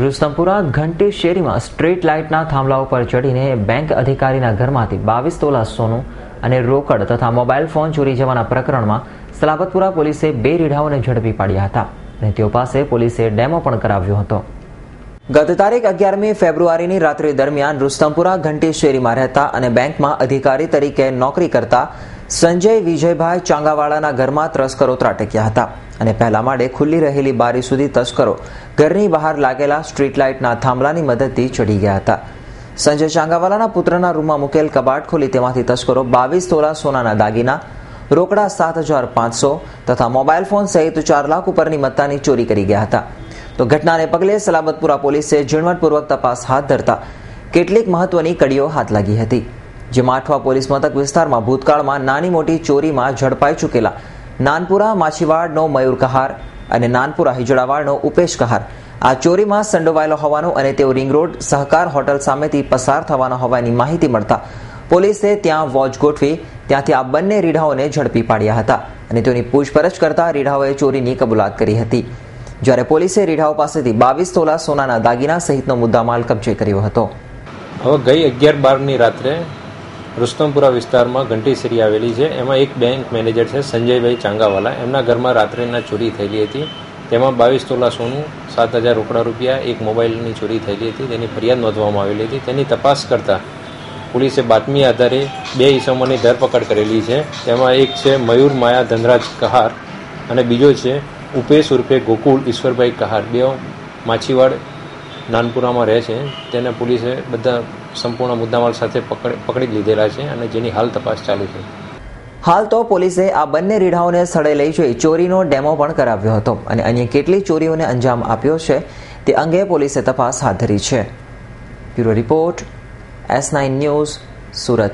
રુસ્તમપુરા ઘંટી શેરીમાં સ્ટ્રીટ લાઇટના થાંભલા ઉપર ચડીને બેંક અધિકારીના ઘરમાંથી બાવીસ તોલા સોનું અને રોકડ તથા મોબાઈલ ફોન ચોરી જવાના પ્રકરણમાં સલાબતપુરા પોલીસે બે રીઢાઓને ઝડપી પાડ્યા હતા અને તેઓ પાસે પોલીસે ડેમો પણ કરાવ્યો હતો. ગત તારીખ અગિયારમી ફેબ્રુઆરીની રાત્રિ દરમિયાન રુસ્તમપુરા ઘંટી શેરીમાં રહેતા અને બેંકમાં અધિકારી તરીકે નોકરી કરતા સંજય, વિજયભાઈ ચાંગાવાળાના ઘરમાં તસ્કરો ત્રાટક્યા હતા અને પહેલા માળે ખુલ્લી રહેલી બારી સુધી તસ્કરો ઘરની બહાર લાગેલા સ્ટ્રીટ લાઇટના થાંભલાની મદદથી ચડી ગયા હતા. સંજય ચાંગાવાલાના પુત્રના રૂમમાં મૂકેલ કબાટ ખોલી તેમાંથી તસ્કરો બાવીસ તોલા સોનાના દાગીના, રોકડા સાત હજાર પાંચસો તથા મોબાઈલ ફોન સહિત ચાર લાખ ઉપરની મત્તાની ચોરી કરી ગયા હતા. તો ઘટનાને પગલે સલામતપુરા પોલીસે ઝીણવટપૂર્વક તપાસ હાથ ધરતા કેટલીક મહત્વની કડીઓ હાથ લાગી હતી. જેમાં માઠવા પોલીસ મથક વિસ્તારમાં ભૂતકાળમાં નાની મોટી ચોરીમાં ઝડપાઈ ચૂકેલા નાનપુરા, માછીવાડનો મયુર કહાર અને નાનપુરા હિજડાવાડનો ઉપેશ કહાર. આ ચોરીમાં સંડોવાયેલો હોવાનું અને તેઓ રિંગ રોડ સહકાર હોટલ સામેથી પસાર થવાનો હોવાની માહિતી મળતા પોલીસે ત્યાં વોચ ગોઠવી ત્યાંથી આ બંને રીઢાઓને ઝડપી પાડ્યા હતા અને તેઓની પૂછપરછ કરતા રીઢાઓએ ચોરીની કબૂલાત કરી હતી. જ્યારે પોલીસે રીઢાઓ પાસેથી બાવીસ તોલા સોનાના દાગીના સહિતનો મુદ્દામાલ કબજે કર્યો હતો. હવે ગઈ અગિયાર બારની રાત્રે રુસ્તમપુરા વિસ્તારમાં ઘંટીસરી આવેલી છે. એમાં એક બેંક મેનેજર છે, સંજયભાઈ ચાંગાવાલા. એમના ઘરમાં રાત્રેના ચોરી થયેલી હતી. તેમાં બાવીસ તોલા સોનું, સાત હજાર રોકડા રૂપિયા, એક મોબાઈલની ચોરી થયેલી હતી. તેની ફરિયાદ નોંધવામાં આવેલી હતી. તેની તપાસ કરતા પોલીસે બાતમી આધારે બે ઈસમોની ધરપકડ કરેલી છે. તેમાં એક છે મયુર માયા ધનરાજ કહાર અને બીજો છે ઉપેશ ઉર્ફે ગોકુળ ઈશ્વરભાઈ કહાર. બે માછીવાડ નાનપુરામાં રહે છે. તેને પોલીસે બધા સંપૂર્ણ મુદ્દામાલ સાથે પકડ લીધેલા છે અને જેની હાલ તપાસ ચાલુ છે. હાલ તો પોલીસે આ બંને રીઢાઓને સ્થળે લઈ જઈ ચોરીનો ડેમો પણ કરાવ્યો હતો અને અન્ય કેટલી ચોરીઓને અંજામ આપ્યો છે તે અંગે પોલીસે તપાસ હાથ ધરી છે. Bureau report, S nine news, Surat.